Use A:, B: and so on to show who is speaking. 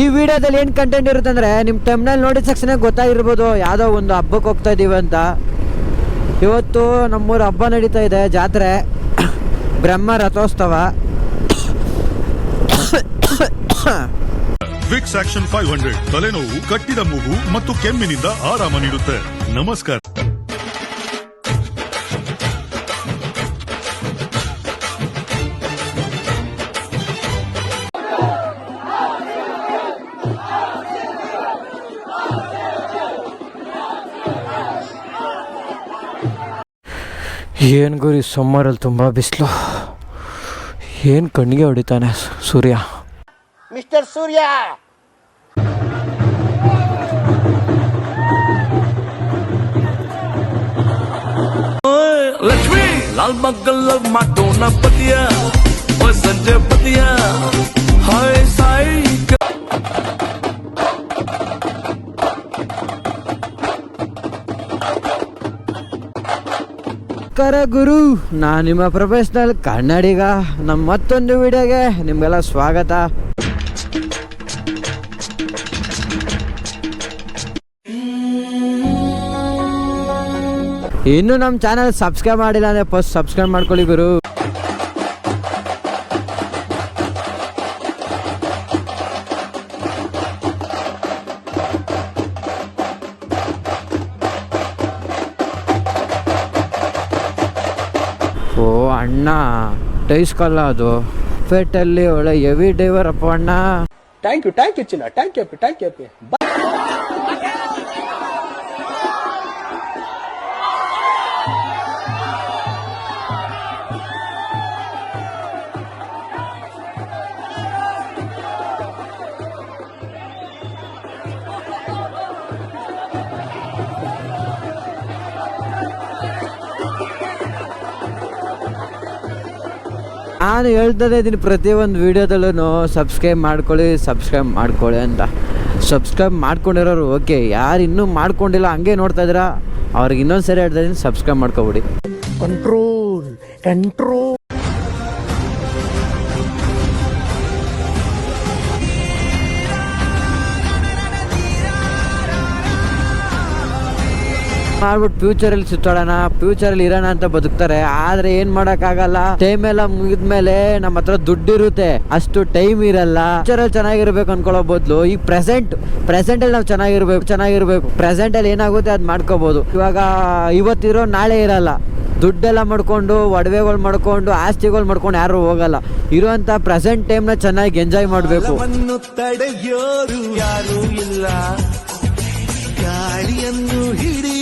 A: ಈ ವಿಡಿಯೋದಲ್ಲಿ ಏನು ಕಂಟೆಂಟ್ ಇರುತ್ತೆ ಅಂದರೆ ನಿಮ್ಮ ಟೈಮ್ನಲ್ಲಿ ನೋಡಿದ ತಕ್ಷಣ ಗೊತ್ತಾಗಿರ್ಬೋದು ಯಾವುದೋ ಒಂದು ಹಬ್ಬಕ್ಕೆ ಹೋಗ್ತಾ ಇದ್ದೀವಿ ಅಂತ. ಇವತ್ತು ನಮ್ಮೂರ ಹಬ್ಬ ನಡೀತಾ ಇದೆ, ಜಾತ್ರೆ. ಬ್ರಹ್ಮ ರಥೋತ್ಸವ.
B: ವಿಕ್ಸ್ ಆಕ್ಷನ್ ಫೈವ್ ಹಂಡ್ರೆಡ್ ತಲೆನೋವು, ಕಟ್ಟಿದ ಮೂಗು ಮತ್ತು ಕೆಮ್ಮಿನಿಂದ ಆರಾಮ ನೀಡುತ್ತೆ. ನಮಸ್ಕಾರ.
A: ಏನು ಗುರಿ ಸಮ್ಮರಲ್ಲಿ ತುಂಬ ಬಿಸಿಲು. ಏನು ಕಣ್ಣಿಗೆ ಹೊಡಿತಾನೆ ಸೂರ್ಯ.
C: ಮಿಸ್ಟರ್ ಸೂರ್ಯ!
D: ಲಕ್ಷ್ಮಿ! ಲಾಲ್ ಮಗ್ಗಲ್ ಮಾಡೋಣ ಪತಿಯ ಸಂಜೆ ಪತಿಯ.
A: ನಮಸ್ಕಾರ ಗುರು, ನಾನು ನಿಮ್ಮ ಪ್ರೊಫೆಷನಲ್ ಕನ್ನಡಿಗ. ನಮ್ಮ ಮತ್ತೊಂದು ವಿಡಿಯೋಗೆ ನಿಮಗೆಲ್ಲ ಸ್ವಾಗತ. ಇನ್ನು ನಮ್ಮ ಚಾನಲ್ ಸಬ್ಸ್ಕ್ರೈಬ್ ಮಾಡಿಲ್ಲ ಅಂದರೆ ಫಸ್ಟ್ ಸಬ್ಸ್ಕ್ರೈಬ್ ಮಾಡ್ಕೊಳ್ಳಿ ಗುರು. ಓ ಅಣ್ಣ. ಟೈಸ್ಕಲ್ಲ ಅದು. ಫೇಟಲ್ಲಿ ಒಳ್ಳೆ ಹೆವಿ ಡ್ರೈವರ್ ಅಪ್ಪ ಅಣ್ಣ.
C: ಥ್ಯಾಂಕ್ ಯು ಥ್ಯಾಂಕ್ ಯು ಚಿನ್ನ. ಥ್ಯಾಂಕ್ ಯು ಥ್ಯಾಂಕ್ ಯು
A: ನಾನು ಹೇಳ್ತಾನೆ ಇದ್ದೀನಿ ಪ್ರತಿಯೊಂದು ವೀಡಿಯೋದಲ್ಲೂ ಸಬ್ಸ್ಕ್ರೈಬ್ ಮಾಡ್ಕೊಳ್ಳಿ ಸಬ್ಸ್ಕ್ರೈಬ್ ಮಾಡ್ಕೊಳ್ಳಿ ಅಂತ. ಸಬ್ಸ್ಕ್ರೈಬ್ ಮಾಡ್ಕೊಂಡಿರೋರು ಓಕೆ ಯಾರು ಇನ್ನೂ ಮಾಡ್ಕೊಂಡಿಲ್ಲ, ಹಂಗೆ ನೋಡ್ತಾ ಇದ್ದೀರಾ? ಅವ್ರಿಗೆ ಇನ್ನೊಂದು ಸರಿ ಹೇಳ್ತಾ ಇದ್ದೀನಿ ಸಬ್ಸ್ಕ್ರೈಬ್ ಮಾಡ್ಕೊಬಿಡಿ.
C: ಕಂಟ್ರೋಲ್ ಕಂಟ್ರೋಲ್
A: ಮಾಡ್ಬಿಟ್ಟು ಫ್ಯೂಚರಲ್ಲಿ ಸುತ್ತಾಡೋಣ, ಫ್ಯೂಚರಲ್ಲಿ ಇರೋಣ ಅಂತ ಬದುಕ್ತಾರೆ. ಆದ್ರೆ ಏನ್ ಮಾಡಕ್ಕಾಗಲ್ಲ? ಟೈಮ್ ಎಲ್ಲ ಮುಗಿದ್ಮೇಲೆ ನಮ್ಮ ಹತ್ರ ದುಡ್ಡು ಇರುತ್ತೆ ಅಷ್ಟು ಟೈಮ್ ಇರಲ್ಲ. ಫ್ಯೂಚರಲ್ಲಿ ಚೆನ್ನಾಗಿರ್ಬೇಕು ಅನ್ಕೊಳ್ಳೋ ಬದಲು ಈ ಪ್ರೆಸೆಂಟ್ ಪ್ರೆಸೆಂಟ್ ಅಲ್ಲಿ ನಾವು ಚೆನ್ನಾಗಿರ್ಬೇಕು ಚೆನ್ನಾಗಿರ್ಬೇಕು. ಪ್ರೆಸೆಂಟ್ ಅಲ್ಲಿ ಏನಾಗುತ್ತೆ ಅದ್ ಮಾಡ್ಕೋಬಹುದು ಇವಾಗ ಇವತ್ತಿರೋ ನಾಳೆ ಇರಲ್ಲ. ದುಡ್ಡೆಲ್ಲ ಮಾಡ್ಕೊಂಡು, ಒಡವೆಗಳು ಮಾಡ್ಕೊಂಡು, ಆಸ್ತಿಗಳು ಮಾಡ್ಕೊಂಡು ಯಾರು ಹೋಗಲ್ಲ. ಇರುವಂತ ಪ್ರೆಸೆಂಟ್ ಟೈಮ್ನ ಚೆನ್ನಾಗಿ ಎಂಜಾಯ್ ಮಾಡಬೇಕು.
D: ಯಾರು ಇಲ್ಲ. ಗಾಳಿಯನ್ನು ಹಿಡಿ